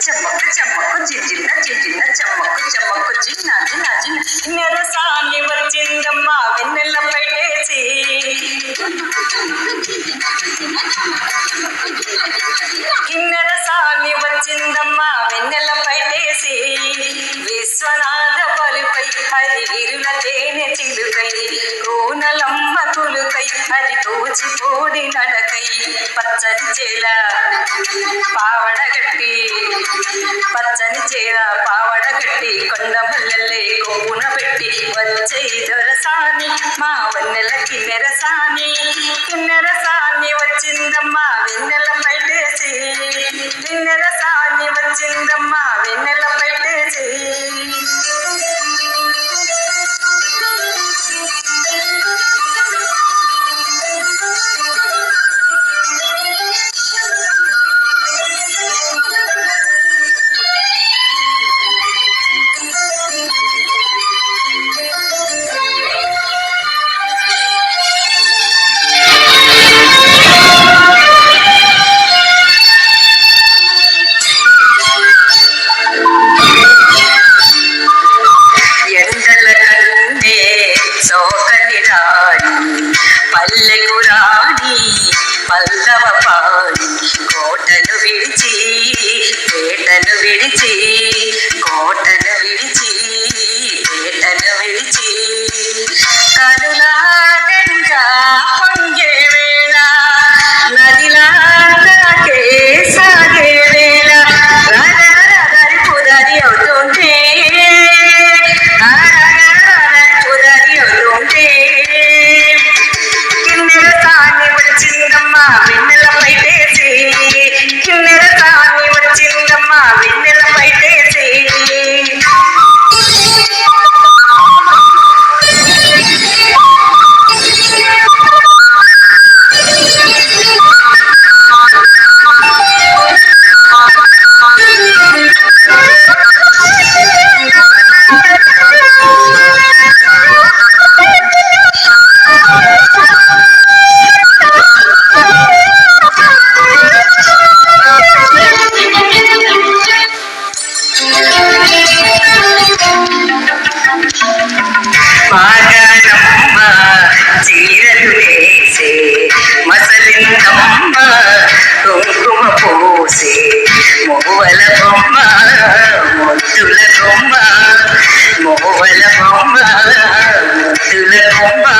चमक चमक जिन जिन जिन जिन चमक चमक जिन्ना जिन्ना जिन मेरे सामने वर అది తోచిపోని నడకై పచ్చని చేల పావడగట్టి పచ్చని చేల పావడగట్టి కొండ మల్లెల్లే కొవ్వున పెట్టి వచ్చే దొరసాని మా వన్నెలకి నెరసాని కిన్నెర ശോകനിരാണി പല്ലകുരാണി പല്ലവ പാണി കോട്ടനു വിളിച്ചി കേട്ടനു വിളിച്ചി കോട്ടനു വിളിച്ചി. என்னெல்லாம் போயிட்டு Thank you.